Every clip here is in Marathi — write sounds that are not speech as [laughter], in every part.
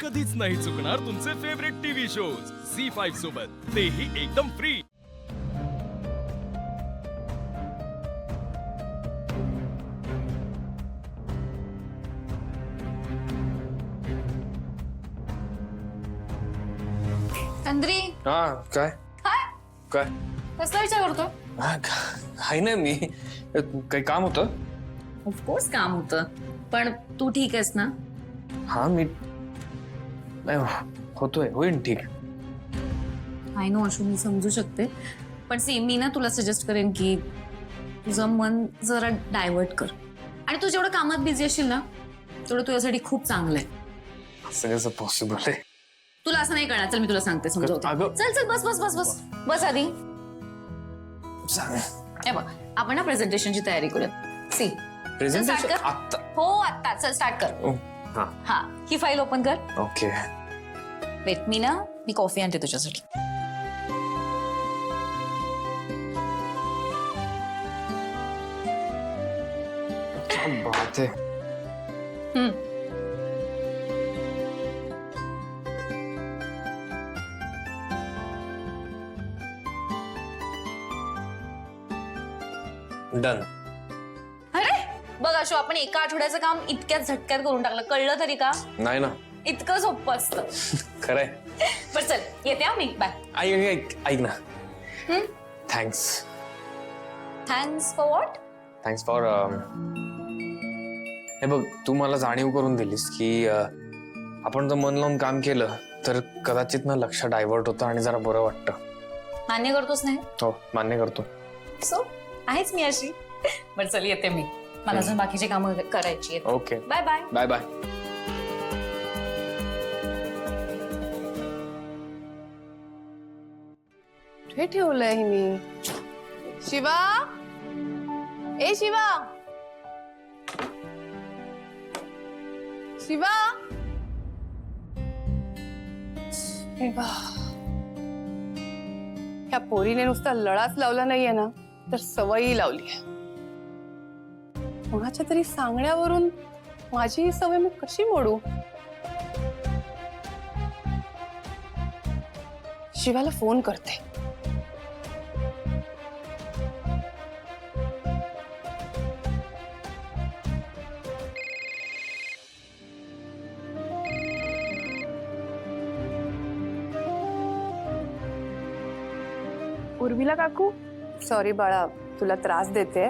कधीच नाही चुकणार तुमचे favourite TV shows Zee five सोबत. तेही एकदम फ्री चंद्री हा काय? काय? काय? कसला विचार करतो? हा, काही नाही मी. काही काम होतं? ऑफकोर्स काम होतं. पण तू ठीक आहेस ना? हा मी नाही होतोय होईन ठीक. आय नो अशू मी समजू शकते. पण सी मी ना तुला सजेस्ट करेन की तुझं मन जरा डायव्हर्ट कर. आणि तू जेवढं कामात बिझी असशील ना तेवढं तुझ्यासाठी खूप चांगलं आहे असं कसं पॉसिबल आहे? तुला असं नाही करणार चल मी तुला सांगते समजवते अगं- चल चल बस बस बस बस. बस आधी. सांग. हे बघ आपण ना प्रेझेंटेशनची तयारी करूया सी प्रेझेंटेशन. आत्ता. हो आत्ता. चल स्टार्ट कर. ओ, हा. हा. ही फाईल ओपन कर. ओके वेट मी ना मी कॉफ़ी आणते तुझ्यासाठी बात है हम्म. डन अरे बघ अशो आपण एका आठवड्याचं काम इतक्याच झटक्यात करून टाकलं कळलं तरी का नाही ना इतकं सोपं असतं. [laughs] खरंय. पण चल येते हा मी. बाय ऐक ऐक ऐक ना. Thanks thanks for what thanks for हे बघ तू मला जाणीव करून दिलीस की अ, आपण जर मन लावून काम केलं तर कदाचित ना लक्ष डायव्हर्ट होतं आणि जरा बरं वाटतं. मान्य करतोस नाही? हो मान्य करतो. सो आहेच मी अशी. बरं चल येते मी. मला अजून बाकीचे कामं करायची आहेत. Okay bye bye bye bye कुठे ठेवलंय मी? शिवा? ए शिवा! शिवा! शिवा! ह्या पोरीने नुसता लळाच लावला नाहीये ना तर सवयी लावली कोणाच्या तरी सांगण्यावरून माझी ही सवय मी कशी मोडू? शिवाला फोन करते. उर्मिला काकू? सॉरी बाळा तुला त्रास देते.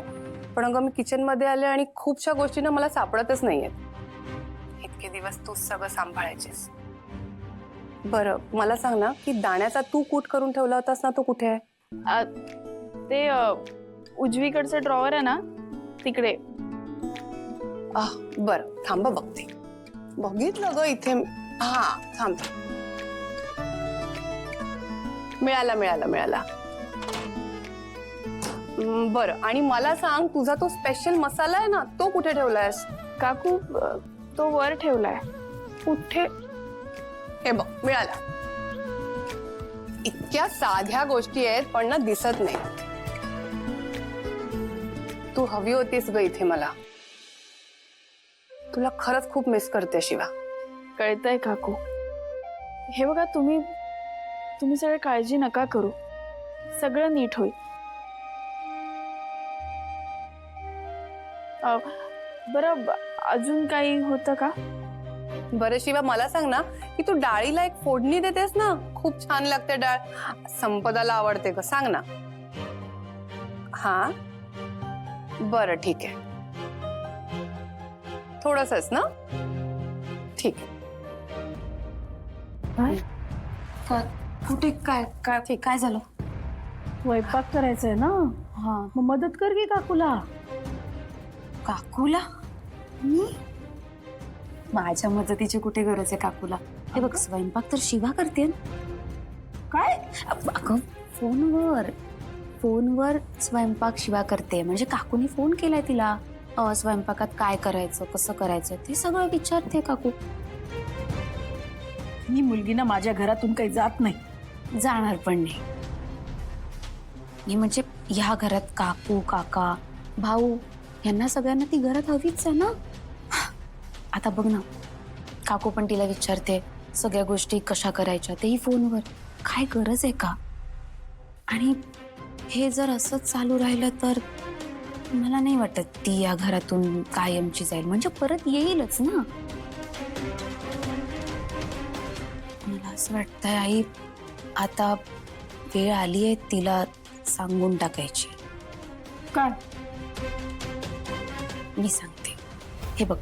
पण अगं मी किचनमध्ये आले आणि खूपशा गोष्टींना मला सापडतच नाहीयेत. इतके दिवस तूच सगळं सांभाळायचीस. बरं मला सांग ना की दाण्याचा तू कूट करून ठेवला होतास ना तो कुठे आहे? ते उजवीकडचं ड्रॉवर आहे ना तिकडे. बरं थांब बघते. बघितलं ग इथे. हा थांब. मिळाला मिळाला मिळाला. बरं. आणि मला सांग तुझा तो स्पेशल मसाला आहे ना तो कुठे ठेवलायस? काकू अ, तो वर ठेवलाय. कुठे? हे बघ मिळाला. इतक्या साध्या गोष्टी आहेत पण ना दिसत नाही. तू हवी होतीस ग इथे मला. तुला खरंच खूप मिस करते शिवा. कळतंय काकू. हे बघा तुम्ही तुम्ही सगळं काळजी नका करू. सगळं नीट होईल. बरं अजून काही होतं का? बरं शिवा मला सांग ना की तू डाळीला एक फोडणी देतेस ना खूप छान लागते डाळ. संपदाला आवडते का सांग ना. हा? बरं ठीक आहे. थोडसच ना? ठीक आहे. कुठे? काय? काय? ठीक. काय झालं? स्वयंपाक करायचंय ना? हा. मग मदत कर की काकूला? काकूला? मी? माझ्या मदतीची कुठे गरज आहे काकूला? हे बघ स्वयंपाक तर शिवा करते काय? अगं फोनवर. फोनवर स्वयंपाक शिवा करते. म्हणजे काकूने फोन केलाय तिला. अं, स्वयंपाकात काय करायचं कसं करायचं ते सगळं विचारते काकू. ही मुलगी ना माझ्या घरातून काही जात नाही. जाणार पण नाही. मी म्हणजे ह्या घरात काकू काका भाऊ यांना सगळ्यांना ती घरात हवीच आहे ना? आता बघ ना काकू पण तिला विचारते सगळ्या गोष्टी कशा करायच्या तेही फोनवर. काय गरज आहे का? आणि हे जर असंच चालू राहिलं तर मला नाही वाटत ती या घरातून कायमची जाईल. म्हणजे परत येईलच ना? मला असं वाटतंय आई आता वेळ आली आहे तिला सांगून टाकायची. काय? मी सांगते. हे बघ.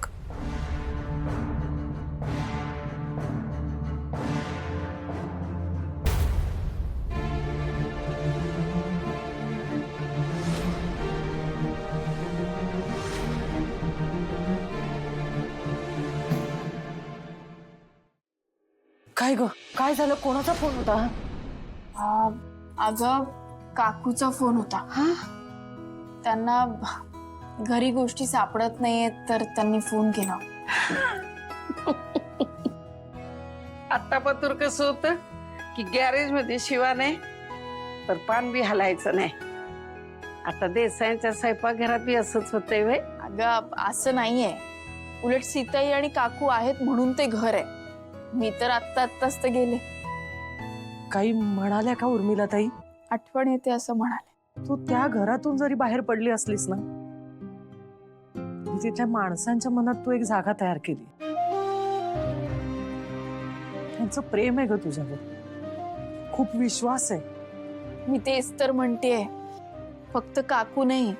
काय ग? काय झालं? कोणाचा फोन होता? अगं काकूचा फोन होता. त्यांना घरी गोष्टी सापडत नाहीयेत तर त्यांनी फोन केला. आता पतूर कसं होतं? की गॅरेजमध्ये शिवा नाही तर पान बी हलायचं नाही. आता देसाईच्या स्वयंपाकघरात बी असंच होतंय वय अगं असं नाहीये. उलट सीताई आणि काकू आहेत म्हणून ते घर आहे. मी तर आत्ता आत्ताच ते गेले. काही म्हणाल्या का उर्मिला ताई आठवण येते असं म्हणाले. तू त्या घरातून जरी बाहेर पडली असलीस ना तरी तिच्या माणसांच्या मनात तू एक जागा तयार केली. त्यांचं प्रेम आहे ग तुझ्यावर. खूप विश्वास आहे. मी तेच तर म्हणतेय. फक्त काकू नाही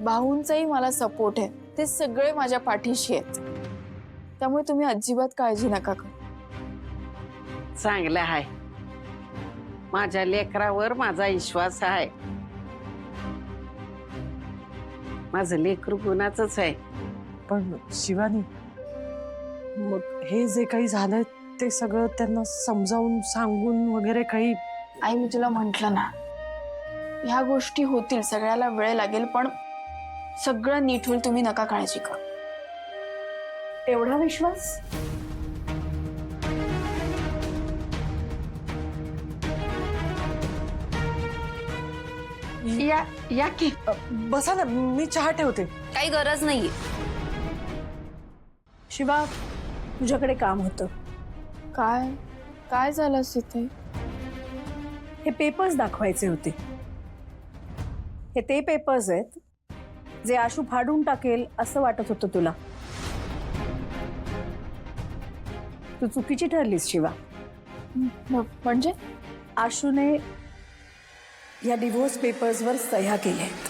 भाऊंचाही मला सपोर्ट आहे. ते सगळे माझ्या पाठीशी आहेत. त्यामुळे तुम्ही अजिबात काळजी नका करू. चांगलं आहे. माझ्या लेकरावर माझा विश्वास आहे. माझं लेकरू गुणाच आहे. पण शिवानी मग हे जे काही झालंय ते सगळं त्यांना समजावून सांगून वगैरे काही आई मी तुला म्हंटल ना ह्या गोष्टी होतील सगळ्याला वेळ लागेल पण सगळं नीट होईल तुम्ही नका काळजी करू. एवढा विश्वास? या या की. बसा ना मी चहा ठेवते. काही गरज नाहीये. शिवा तुझ्याकडे काम होतं. काय? काय झालं सीते हे पेपर्स दाखवायचे होते. हे ते पेपर्स आहेत जे आशू फाडून टाकेल असं वाटत होतं तुला. तू चुकीची ठरलीस शिवा. म- म्हणजे? आशूने या डिव्होर्स पेपर्सवर सह्या केल्या आहेत.